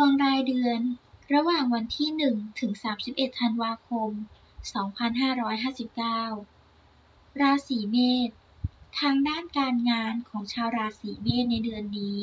วงรายเดือน ระหว่างวันที่ 1 ถึง 31 ธันวาคม 2559 ราศีเมษ ทางด้านการงานของชาวราศีเมษในเดือนนี้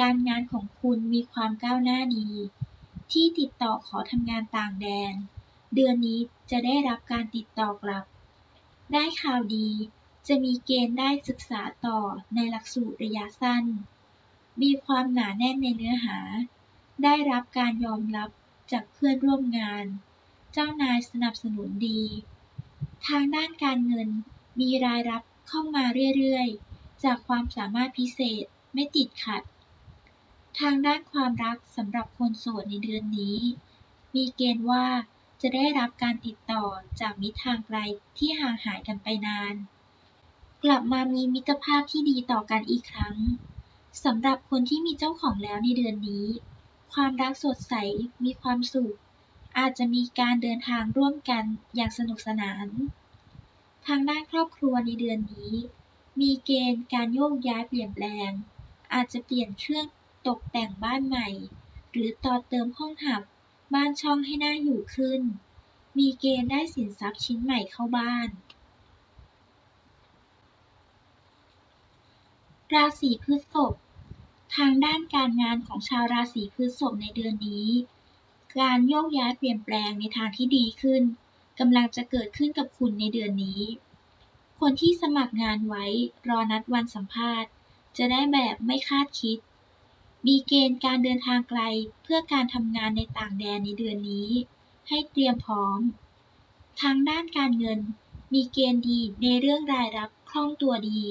การงานของคุณมีความก้าวหน้าดี ที่ติดต่อขอทำงานต่างแดน เดือนนี้จะได้รับการติดต่อกลับ ได้ข่าวดี จะมีเกณฑ์ได้ศึกษาต่อในหลักสูตรระยะสั้นมีความหนาแน่นในเนื้อหา ได้รับการยอมรับจากเพื่อนร่วมงาน เจ้านายสนับสนุนดี ทางด้านการเงินมีรายรับเข้ามาเรื่อยๆ จากความสามารถพิเศษไม่ติดขัด ทางด้านความรักสำหรับคนโสดในเดือนนี้ มีเกณฑ์ว่าจะได้รับการติดต่อจากมิตรทางไกลที่ห่างหายกันไปนาน กลับมามีมิตรภาพที่ดีต่อกันอีกครั้งสำหรับคนที่มีเจ้าของแล้วในเดือนนี้ ความรักสดใส มีความสุข อาจจะมีการเดินทางร่วมกันอย่างสนุกสนาน ทางด้านครอบครัวในเดือนนี้ มีเกณฑ์การโยกย้ายเปลี่ยนแปลง อาจจะเปลี่ยนเครื่องตกแต่งบ้านใหม่ หรือต่อเติมห้องหับ บ้านช่องให้น่าอยู่ขึ้น มีเกณฑ์ได้สินทรัพย์ชิ้นใหม่เข้าบ้าน ราศีพฤษภ ทางด้านการงานของชาวราศีพฤษภในเดือนนี้ การโยกย้ายเปลี่ยนแปลงในทางที่ดีขึ้นกำลังจะเกิดขึ้นกับคุณในเดือนนี้ คนที่สมัครงานไว้รอนัดวันสัมภาษณ์ จะได้แบบไม่คาดคิด มีเกณฑ์การเดินทางไกลเพื่อการทำงานในต่างแดนในเดือนนี้ ให้เตรียมพร้อม ทางด้านการเงินมีเกณฑ์ดีในเรื่องรายรับคล่องตัวดี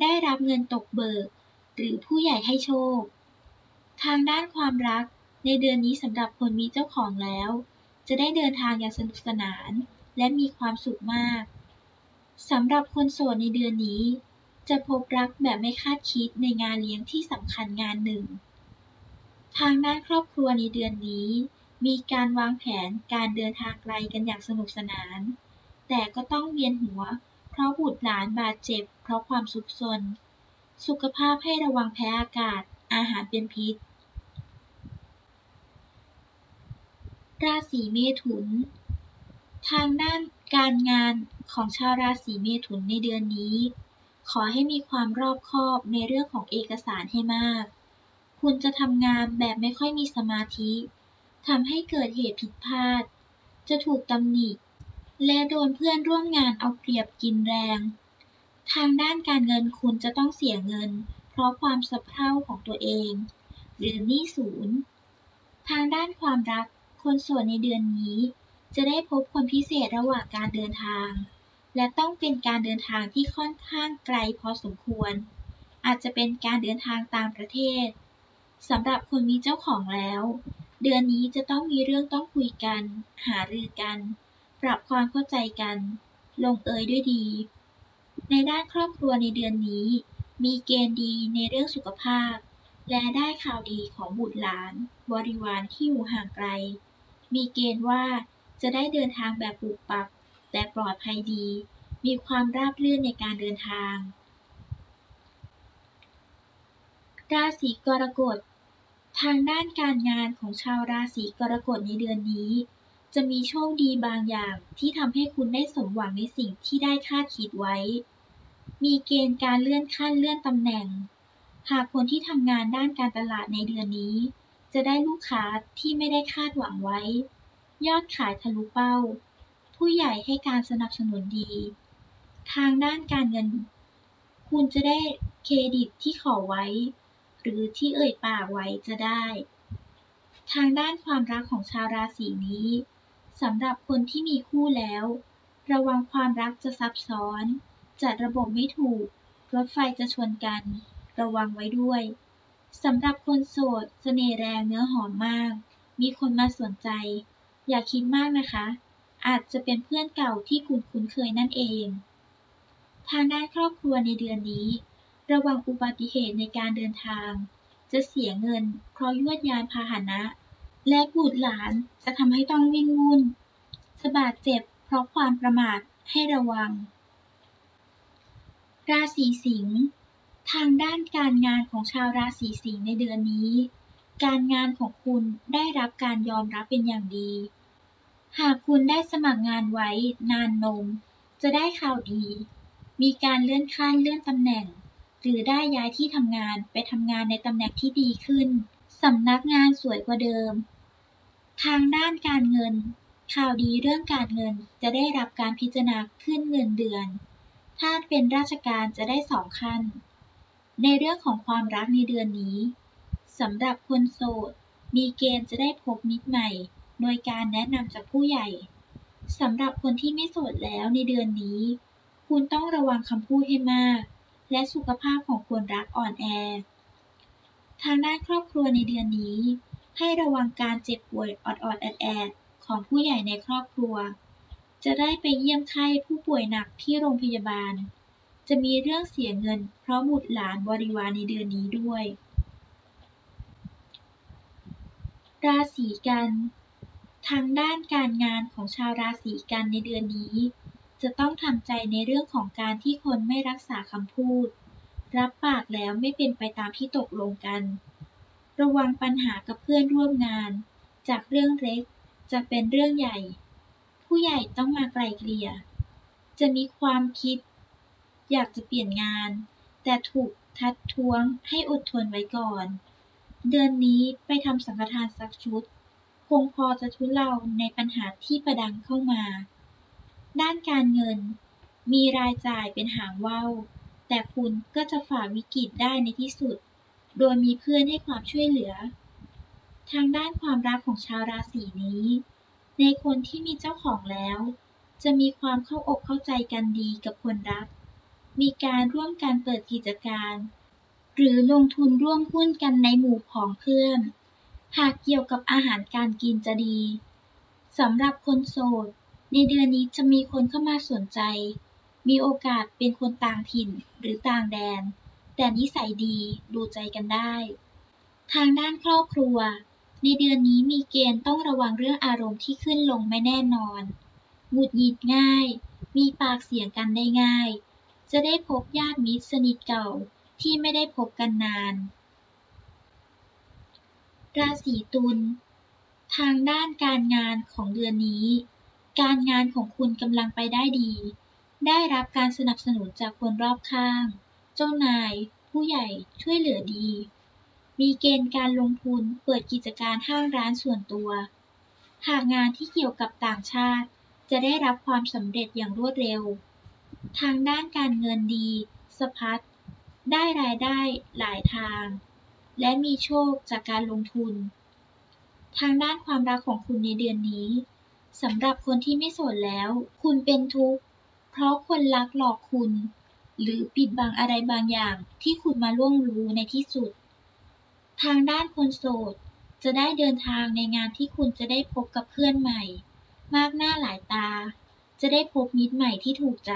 ได้รับเงินตกเบิก หรือผู้ใหญ่ให้โชค ทางด้านความรักในเดือนนี้สำหรับคนมีเจ้าของแล้ว จะได้เดินทางอย่างสนุกสนาน และมีความสุขมากสำหรับคนโสดในเดือนนี้ จะพบรักแบบไม่คาดคิดในงานเลี้ยงที่สำคัญงานหนึ่ง ทางด้านครอบครัวในเดือนนี้ มีการวางแผนการเดินทางไกลกันอย่างสนุกสนาน แต่ก็ต้องเวียนหัว เพราะบุตรหลานบาดเจ็บ เพราะความสุขสน สุขภาพให้ระวังแพ้อากาศ อาหารเป็นพิษ ราศีเมถุน ทางด้านการงานของชาวราศีเมถุนในเดือนนี้ ขอให้มีความรอบคอบในเรื่องของเอกสารให้มาก คุณจะทำงานแบบไม่ค่อยมีสมาธิทำให้เกิดเหตุผิดพลาด จะถูกตำหนิ และโดนเพื่อนร่วมงานเอาเปรียบกินแรง ทางด้านการเงินคุณจะต้องเสียเงิน เพราะความสะเพร่าของตัวเอง หรือหนี้ศูนย์ ทางด้านความรัก คนโสดในเดือนนี้ จะได้พบคนพิเศษระหว่างการเดินทาง และต้องเป็นการเดินทางที่ค่อนข้างไกลพอสมควร อาจจะเป็นการเดินทางต่างประเทศสำหรับคนมีเจ้าของแล้ว เดือนนี้จะต้องมีเรื่องต้องคุยกัน หารือกัน ปรับความเข้าใจกัน ลงเอยด้วยดี ในด้านครอบครัวในเดือนนี้ มีเกณฑ์ดีในเรื่องสุขภาพ และได้ข่าวดีของบุตรหลาน บริวารที่อยู่ห่างไกล มีเกณฑ์ว่าจะได้เดินทางแบบปรับปักแต่ปลอดภัยดี มีความราบรื่นในการเดินทาง ราศีกรกฎ ทางด้านการงานของชาวราศีกรกฎในเดือนนี้ จะมีโชคดีบางอย่างที่ทำให้คุณได้สมหวังในสิ่งที่ได้คาดคิดไว้ มีเกณฑ์การเลื่อนขั้นเลื่อนตำแหน่ง หากคนที่ทำงานด้านการตลาดในเดือนนี้ จะได้ลูกค้าที่ไม่ได้คาดหวังไว้ ยอดขายทะลุเป้า ผู้ใหญ่ให้การสนับสนุนดี ทางด้านการเงิน คุณจะได้เครดิตที่ขอไว้ หรือที่เอ่ยปากไว้จะได้ ทางด้านความรักของชาวราศีนี้ สำหรับคนที่มีคู่แล้ว ระวังความรักจะซับซ้อน จัดระบบไม่ถูก รถไฟจะชนกัน ระวังไว้ด้วยสำหรับคนโสดเสน่ห์แรงเนื้อหอมมาก มีคนมาสนใจ อย่าคิดมากนะคะ อาจจะเป็นเพื่อนเก่าที่คุณคุ้นเคยนั่นเอง ทางด้านครอบครัวในเดือนนี้ ระวังอุบัติเหตุในการเดินทาง จะเสียเงินเพราะยวดยานพาหนะ และบุตรหลานจะทำให้ต้องวิ่งวุ่นจะบาดเจ็บเพราะความประมาทให้ระวัง ราศีสิงห์ทางด้านการงานของชาวราศีสิงห์ในเดือนนี้ การงานของคุณได้รับการยอมรับเป็นอย่างดี หากคุณได้สมัครงานไว้นานนม จะได้ข่าวดี มีการเลื่อนขั้นเลื่อนตำแหน่ง หรือได้ย้ายที่ทำงานไปทำงานในตำแหน่งที่ดีขึ้น สำนักงานสวยกว่าเดิม ทางด้านการเงิน ข่าวดีเรื่องการเงินจะได้รับการพิจารณาขึ้นเงินเดือน ถ้าเป็นราชการจะได้สองขั้น ในเรื่องของความรักในเดือนนี้สำหรับคนโสด มีเกณฑ์จะได้พบมิตรใหม่ โดยการแนะนำจากผู้ใหญ่สำหรับคนที่ไม่โสดแล้วในเดือนนี้ คุณต้องระวังคำพูดให้มาก และสุขภาพของคนรักอ่อนแอ ทางด้านครอบครัวในเดือนนี้ ให้ระวังการเจ็บป่วยออดๆแอดๆของผู้ใหญ่ในครอบครัว จะได้ไปเยี่ยมไข้ผู้ป่วยหนักที่โรงพยาบาล จะมีเรื่องเสียเงิน เพราะบุตรหลานบริวารในเดือนนี้ด้วย ราศีกันทางด้านการงานของชาวราศีกันในเดือนนี้ จะต้องทำใจในเรื่องของการที่คนไม่รักษาคำพูด รับปากแล้วไม่เป็นไปตามที่ตกลงกัน ระวังปัญหากับเพื่อนร่วมงาน จากเรื่องเล็กจะเป็นเรื่องใหญ่ ผู้ใหญ่ต้องมาไกลเกลี่ย จะมีความคิด อยากจะเปลี่ยนงาน แต่ถูกทัดท้วงให้อดทนไว้ก่อน เดือนนี้ไปทำสังฆทานสักชุด คงพอจะทุเลาในปัญหาที่ประดังเข้ามา ด้านการเงิน มีรายจ่ายเป็นหางว่าวแต่คุณก็จะฝ่าวิกฤตได้ในที่สุด โดยมีเพื่อนให้ความช่วยเหลือ ทางด้านความรักของชาวราศีนี้ ในคนที่มีเจ้าของแล้ว จะมีความเข้าอกเข้าใจกันดีกับคนรัก มีการร่วมกันเปิดกิจการ หรือลงทุนร่วมหุ้นกันในหมู่ของเพื่อน หากเกี่ยวกับอาหารการกินจะดีสำหรับคนโสด ในเดือนนี้จะมีคนเข้ามาสนใจ มีโอกาสเป็นคนต่างถิ่นหรือต่างแดน แต่นิสัยดีดูใจกันได้ ทางด้านครอบครัว ในเดือนนี้มีเกณฑ์ต้องระวังเรื่องอารมณ์ที่ขึ้นลงไม่แน่นอน หงุดหงิดง่าย มีปากเสียงกันได้ง่าย จะได้พบญาติมิตรสนิทเก่าที่ไม่ได้พบกันนาน ราศีตุล ทางด้านการงานของเดือนนี้ การงานของคุณกำลังไปได้ดี ได้รับการสนับสนุนจากคนรอบข้าง เจ้านาย ผู้ใหญ่ช่วยเหลือดี มีเกณฑ์การลงทุนเปิดกิจการห้างร้านส่วนตัว หากงานที่เกี่ยวกับต่างชาติ จะได้รับความสำเร็จอย่างรวดเร็ว ทางด้านการเงินดีสะพัดได้รายได้หลายทาง และมีโชคจากการลงทุน ทางด้านความรักของคุณในเดือนนี้สำหรับคนที่ไม่โสดแล้ว คุณเป็นทุกข์เพราะคนรักหลอกคุณ หรือปิดบังอะไรบางอย่างที่คุณมาล่วงรู้ในที่สุด ทางด้านคนโสด จะได้เดินทางในงานที่คุณจะได้พบกับเพื่อนใหม่ มากหน้าหลายตา จะได้พบมิตรใหม่ที่ถูกใจ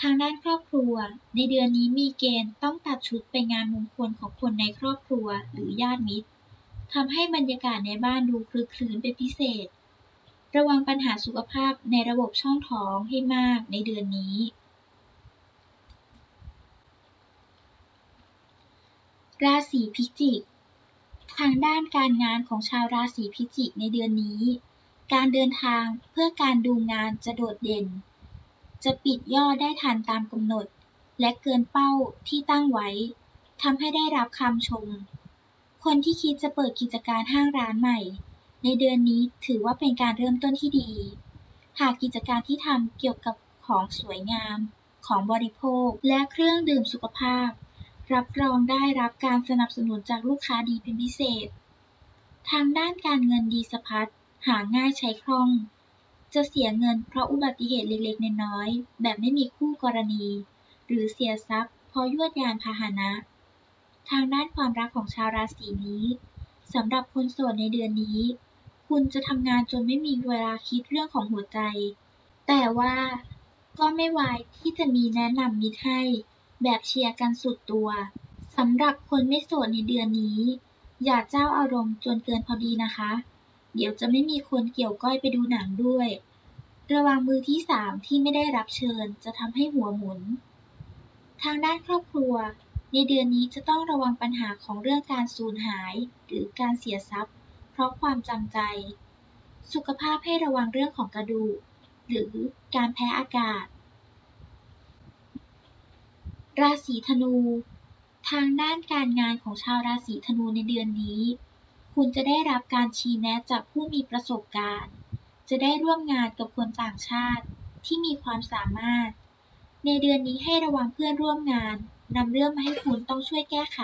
ทางด้านครอบครัว ในเดือนนี้มีเกณฑ์ต้องตัดชุดไปงานมงคลของคนในครอบครัวหรือญาติมิตรทำให้บรรยากาศในบ้านดูคลึกคลื้นเป็นพิเศษ ระวังปัญหาสุขภาพในระบบช่องท้องให้มากในเดือนนี้ ราศีพิจิก ทางด้านการงานของชาวราศีพิจิกในเดือนนี้ การเดินทางเพื่อการดูงานจะโดดเด่น จะปิดยอดได้ทันตามกำหนด และเกินเป้าที่ตั้งไว้ทำให้ได้รับคำชม คนที่คิดจะเปิดกิจการห้างร้านใหม่ ในเดือนนี้ถือว่าเป็นการเริ่มต้นที่ดี หากกิจการที่ทำเกี่ยวกับของสวยงาม ของบริโภคและเครื่องดื่มสุขภาพ รับรองได้รับการสนับสนุนจากลูกค้าดีเป็นพิเศษ ทางด้านการเงินดีสะพัดหาง่ายใช้คล่อง จะเสียเงินเพราะอุบัติเหตุเล็กๆน้อยๆแบบไม่มีคู่กรณี หรือเสียทรัพย์เพราะยวดยานพาหนะ ทางด้านความรักของชาวราศีนี้สำหรับคนโสดในเดือนนี้ คุณจะทำงานจนไม่มีเวลาคิดเรื่องของหัวใจ แต่ว่าก็ไม่ไวายที่จะมีแนะนำมิตรให้ แบบเชียร์กันสุดตัวสำหรับคนไม่โสดในเดือนนี้ อย่าเจ้าอารมณ์จนเกินพอดีนะคะ เดี๋ยวจะไม่มีคนเกี่ยวก้อยไปดูหนังด้วย ระวังมือที่สามที่ไม่ได้รับเชิญจะทำให้หัวหมุน ทางด้านครอบครัว ในเดือนนี้จะต้องระวังปัญหาของเรื่องการสูญหาย หรือการเสียทรัพย์ เพราะความจำใจ สุขภาพให้ระวังเรื่องของกระดูกหรือการแพ้อากาศ ราศีธนู ทางด้านการงานของชาวราศีธนูในเดือนนี้ คุณจะได้รับการชี้แนะจากผู้มีประสบการณ์ จะได้ร่วมงานกับคนต่างชาติที่มีความสามารถ ในเดือนนี้ให้ระวังเพื่อนร่วมงานนำเรื่องมาให้คุณต้องช่วยแก้ไข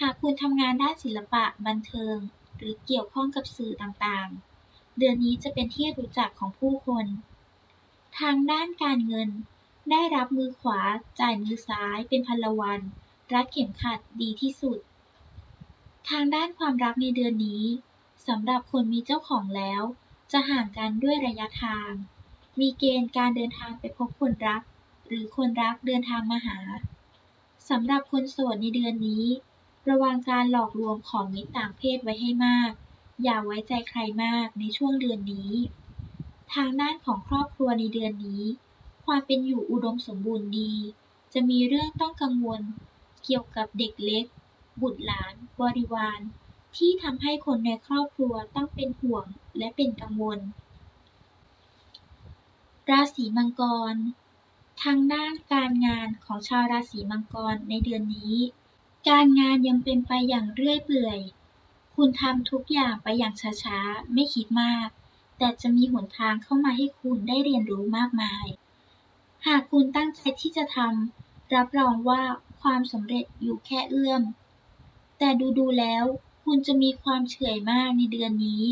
หากคุณทำงานด้านศิลปะ บันเทิง หรือเกี่ยวข้องกับสื่อต่างๆ เดือนนี้จะเป็นที่รู้จักของผู้คน ทางด้านการเงิน ได้รับมือขวา จ่ายมือซ้ายเป็นพลวัน รัดเข็มขัดดีที่สุด ทางด้านความรักในเดือนนี้สำหรับคนมีเจ้าของแล้ว จะห่างกันด้วยระยะทาง มีเกณฑ์การเดินทางไปพบคนรัก หรือคนรักเดินทางมาหาสำหรับคนโสดในเดือนนี้ ระวังการหลอกลวงของมิตรต่างเพศไว้ให้มาก อย่าไว้ใจใครมากในช่วงเดือนนี้ ทางด้านของครอบครัวในเดือนนี้ ความเป็นอยู่อุดมสมบูรณ์ดี จะมีเรื่องต้องกังวล เกี่ยวกับเด็กเล็ก บุตรหลาน บริวาร ที่ทำให้คนในครอบครัวต้องเป็นห่วงและเป็นกังวล ราศีมังกร ทางด้านการงานของชาวราศีมังกรในเดือนนี้ การงานยังเป็นไปอย่างเรื่อยเปื่อย คุณทำทุกอย่างไปอย่างช้าๆ ไม่คิดมากแต่จะมีหนทางเข้ามาให้คุณได้เรียนรู้มากมาย หากคุณตั้งใจที่จะทำ รับรองว่าความสำเร็จอยู่แค่เอื้อม แต่ดูๆแล้ว คุณจะมีความเฉื่อยมากในเดือนนี้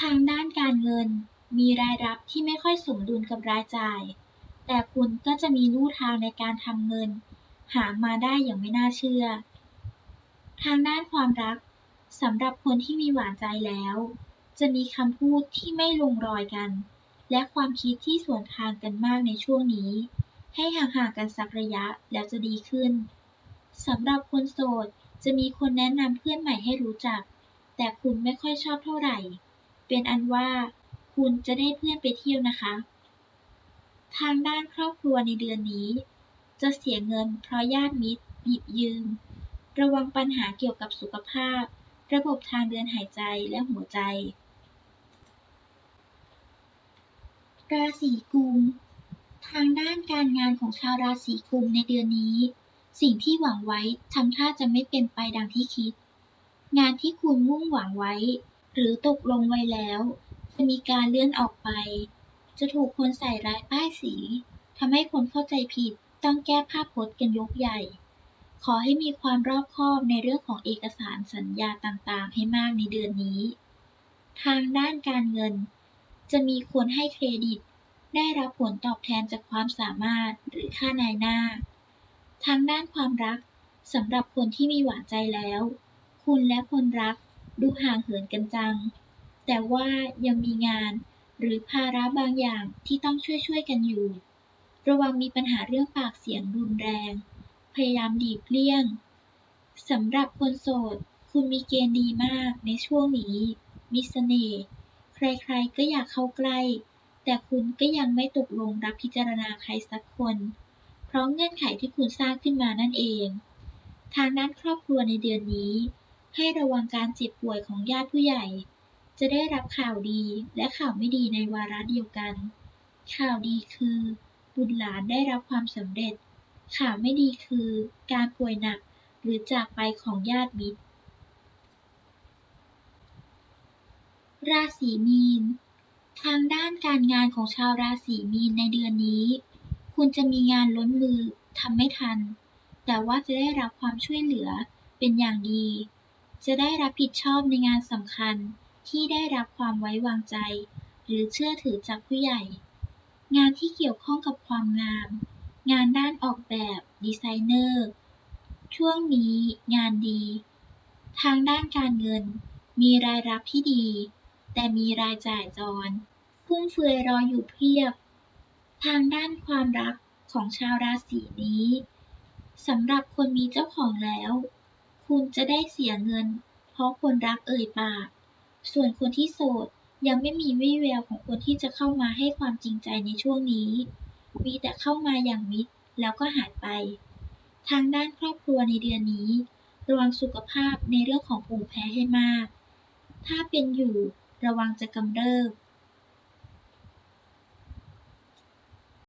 ทางด้านการเงินมีรายรับที่ไม่ค่อยสมดุลกับรายจ่าย แต่คุณก็จะมีลู่ทางในการทำเงิน หามาได้อย่างไม่น่าเชื่อ ทางด้านความรักสำหรับคนที่มีหวานใจแล้ว จะมีคำพูดที่ไม่ลงรอยกัน และความคิดที่สวนทางกันมากในช่วงนี้ ให้ห่างๆกันสักระยะแล้วจะดีขึ้นสำหรับคนโสดจะมีคนแนะนำเพื่อนใหม่ให้รู้จัก แต่คุณไม่ค่อยชอบเท่าไหร่ เป็นอันว่าคุณจะได้เพื่อนไปเที่ยวนะคะ ทางด้านครอบครัวในเดือนนี้ จะเสียเงินเพราะญาติมิตรหยิบยืม ระวังปัญหาเกี่ยวกับสุขภาพ ระบบทางเดินหายใจและหัวใจ ราศีกุม ทางด้านการงานของชาวราศีกุมในเดือนนี้ สิ่งที่หวังไว้ทำท่าจะไม่เป็นไปดังที่คิด งานที่คุณมุ่งหวังไว้ หรือตกลงไว้แล้ว จะมีการเลื่อนออกไป จะถูกคนใส่ร้ายป้ายสีทำให้คนเข้าใจผิดต้องแก้ภาพพจน์กันยกใหญ่ ขอให้มีความรอบคอบในเรื่องของเอกสารสัญญาต่างๆ ให้มากในเดือนนี้ ทางด้านการเงิน จะมีคนให้เครดิต ได้รับผลตอบแทนจากความสามารถหรือค่านายหน้า ทางด้านความรักสำหรับคนที่มีหวานใจแล้ว คุณและคนรักดูห่างเหินกันจัง แต่ว่ายังมีงานหรือภาระบางอย่างที่ต้องช่วยๆกันอยู่ ระวังมีปัญหาเรื่องปากเสียงรุนแรง พยายามดีบเลี่ยงสำหรับคนโสด คุณมีเกณฑ์ดีมากในช่วงนี้ มีเสน่ห์ ใครๆก็อยากเข้าใกล้ แต่คุณก็ยังไม่ตกลงรับพิจารณาใครสักคน เพราะเงื่อนไขที่คุณสร้างขึ้นมานั่นเอง ทางด้านครอบครัวในเดือนนี้ ให้ระวังการเจ็บป่วยของญาติผู้ใหญ่ จะได้รับข่าวดีและข่าวไม่ดีในวาระเดียวกัน ข่าวดีคือ บุตรหลานได้รับความสำเร็จ ข่าวไม่ดีคือ การป่วยหนักหรือจากไปของญาติมิตร ราศีมีน ทางด้านการงานของชาวราศีมีนในเดือนนี้ คุณจะมีงานล้นมือทำไม่ทัน แต่ว่าจะได้รับความช่วยเหลือเป็นอย่างดี จะได้รับผิดชอบในงานสำคัญที่ได้รับความไว้วางใจ หรือเชื่อถือจากผู้ใหญ่ งานที่เกี่ยวข้องกับความงาม งานด้านออกแบบดีไซเนอร์ ช่วงนี้งานดี ทางด้านการเงินมีรายรับที่ดี แต่มีรายจ่ายจรพุ่งเฟือยรออยู่เพียบ ทางด้านความรักของชาวราศีนี้สำหรับคนมีเจ้าของแล้ว คุณจะได้เสียเงิน เพราะคนรักเอ่ยปาก ส่วนคนที่โสดยังไม่มีวี่แววของคนที่จะเข้ามาให้ความจริงใจในช่วงนี้ มีแต่เข้ามาอย่างมิตรแล้วก็หายไป ทางด้านครอบครัวในเดือนนี้ ระวังสุขภาพในเรื่องของภูมิแพ้ให้มาก ถ้าเป็นอยู่ ระวังจะกำเริบ